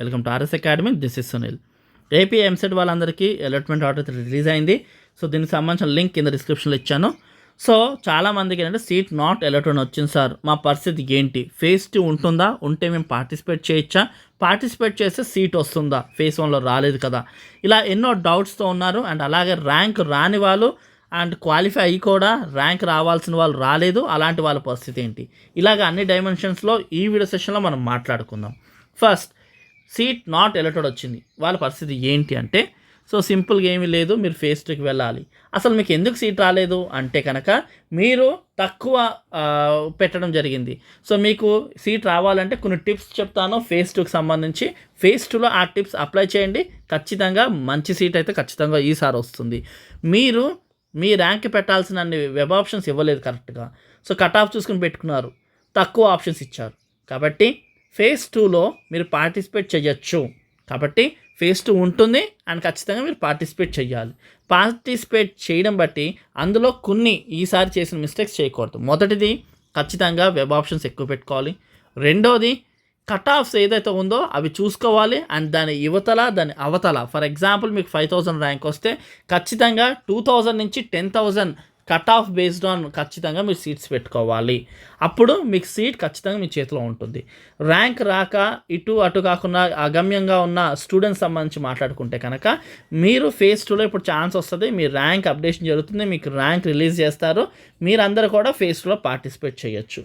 Welcome to RS academy. This is Sunil. AP EAMCET వాళ్ళందరికీ allotment order release అయింది. So దీనికి సంబంధించిన link కింద డిస్క్రిప్షన్లో ఇచ్చాను. సో చాలామందికి ఏంటంటే సీట్ నాట్ అలర్ట్ అని వచ్చింది సార్. మా పరిస్థితి ఏంటి? ఫేస్ టూ ఉంటుందా? ఉంటే మేము పార్టిసిపేట్ చేయొచ్చా? పార్టిసిపేట్ చేస్తే సీట్ వస్తుందా? ఫేస్ వన్లో రాలేదు కదా. ఇలా ఎన్నో డౌట్స్తో ఉన్నారు. అండ్ అలాగే ర్యాంక్ రాని వాళ్ళు అండ్ క్వాలిఫై అయ్యి కూడా ర్యాంక్ రావాల్సిన వాళ్ళు రాలేదు. అలాంటి వాళ్ళ పరిస్థితి ఏంటి? ఇలాగ అన్ని డైమెన్షన్స్లో ఈ వీడియో సెషన్లో మనం మాట్లాడుకుందాం. ఫస్ట్ సీట్ నాట్ ఎలటెడ్ వచ్చింది. వాళ్ళ పరిస్థితి ఏంటి అంటే సో సింపుల్గా ఏమీ లేదు మీరు ఫేస్ టూకి వెళ్ళాలి. అసలు మీకు ఎందుకు సీట్ రాలేదు? అంటే కనుక మీరు తక్కువ పెట్టడం జరిగింది. సో మీకు సీట్ రావాలంటే కొన్ని టిప్స్ చెప్తాను. ఫేస్ టూకి సంబంధించి ఫేస్ టూలో ఆ టిప్స్ అప్లై చేయండి. ఖచ్చితంగా మంచి సీట్ అయితే ఖచ్చితంగా ఈసారి వస్తుంది. మీరు మీ ర్యాంక్ పెట్టాల్సిన అన్ని వెబ్ ఆప్షన్స్ ఇవ్వలేదు కరెక్ట్గా. సో కట్ ఆఫ్ చూసుకుని పెట్టుకున్నారు. తక్కువ ఆప్షన్స్ ఇచ్చారు. కాబట్టి ఫేజ్ టూలో మీరు పార్టిసిపేట్ చేయొచ్చు. కాబట్టి ఫేజ్ టూ ఉంటుంది అండ్ ఖచ్చితంగా మీరు పార్టిసిపేట్ చేయాలి పార్టిసిపేట్ చేయడం బట్టి అందులో కొన్ని ఈసారి చేసిన మిస్టేక్స్ చేయకూడదు. మొదటిది ఖచ్చితంగా వెబ్ ఆప్షన్స్ ఎక్కువ పెట్టుకోవాలి. రెండోది కట్ ఆఫ్స్ ఏదైతే ఉందో అవి చూసుకోవాలి అండ్ దాని యువతల దాని అవతల. ఫర్ ఎగ్జాంపుల్ మీకు ఫైవ్ థౌజండ్ ర్యాంక్ వస్తే ఖచ్చితంగా టూ థౌజండ్ నుంచి ten thousand cut off based on ఖచ్చితంగా మీరు సీట్స్ పెట్టుకోవాలి. అప్పుడు మీకు సీట్ ఖచ్చితంగా మీ చేతిలో ఉంటుంది. ర్యాంక్ రాక ఇటు అటు కాకుండా అగమ్యంగా ఉన్న స్టూడెంట్స్ సంబంధించి మాట్లాడుకుంటే కనుక మీరు ఫేజ్ టూలో ఇప్పుడు ఛాన్స్ వస్తుంది మీ ర్యాంక్ అప్డేషన్ జరుగుతుంది మీకు ర్యాంక్ రిలీజ్ చేస్తారు మీరందరూ కూడా ఫేజ్ టూలో పార్టిసిపేట్ చేయొచ్చు.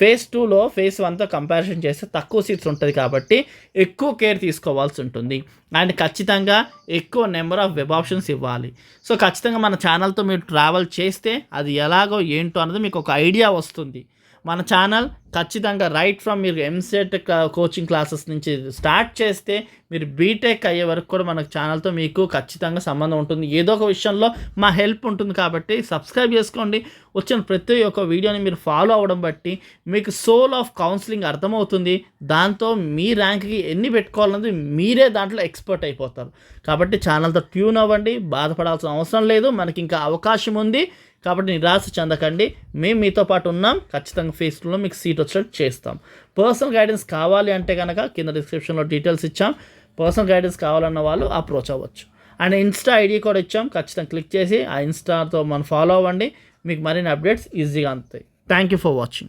ఫేజ్ టూలో ఫేజ్ వన్తో కంపారిజన్ చేస్తే తక్కువ సీట్స్ ఉంటుంది కాబట్టి ఎక్కువ కేర్ తీసుకోవాల్సి ఉంటుంది. అండ్ ఖచ్చితంగా ఎక్కువ నెంబర్ ఆఫ్ వెబ్ ఆప్షన్స్ ఇవ్వాలి. సో ఖచ్చితంగా మన ఛానల్తో మీరు ట్రావెల్ చేస్తే అది ఎలాగో ఏంటో అన్నది మీకు ఒక ఐడియా వస్తుంది. మన ఛానల్ ఖచ్చితంగా రైట్ ఫ్రమ్ మీరు ఎంసెట్ కోచింగ్ క్లాసెస్ నుంచి స్టార్ట్ చేస్తే మీరు బీటెక్ అయ్యే వరకు కూడా మన ఛానల్తో మీకు ఖచ్చితంగా సంబంధం ఉంటుంది. ఏదో ఒక విషయంలో మా హెల్ప్ ఉంటుంది కాబట్టి సబ్స్క్రైబ్ చేసుకోండి. వచ్చిన ప్రతి ఒక్క వీడియోని మీరు ఫాలో అవ్వడం బట్టి మీకు సోల్ ఆఫ్ కౌన్సిలింగ్ అర్థమవుతుంది. దాంతో మీ ర్యాంక్కి ఎన్ని పెట్టుకోవాలన్నది మీరే దాంట్లో ఎక్స్పర్ట్ అయిపోతారు. కాబట్టి ఛానల్తో ట్యూన్ అవ్వండి. బాధపడాల్సిన అవసరం లేదు. మనకి ఇంకా అవకాశం ఉంది. కాబట్టి నిరాశ చెందకండి. మేము మీతో పాటు ఉన్నాం. ఖచ్చితంగా ఫేస్లో మీకు సీట్ వచ్చినట్టు చేస్తాం. పర్సనల్ గైడెన్స్ కావాలి అంటే కనుక కింద డిస్క్రిప్షన్లో డీటెయిల్స్ ఇచ్చాం. పర్సనల్ గైడెన్స్ కావాలన్న వాళ్ళు అప్రోచ్ అవ్వచ్చు. అండ్ ఇన్స్టా ఐడి కూడా ఇచ్చాం. ఖచ్చితంగా క్లిక్ చేసి ఆ ఇన్స్టాతో మనం ఫాలో అవ్వండి. మీకు మరిన్ని అప్డేట్స్ ఈజీగా అందుతాయి. Thank you for watching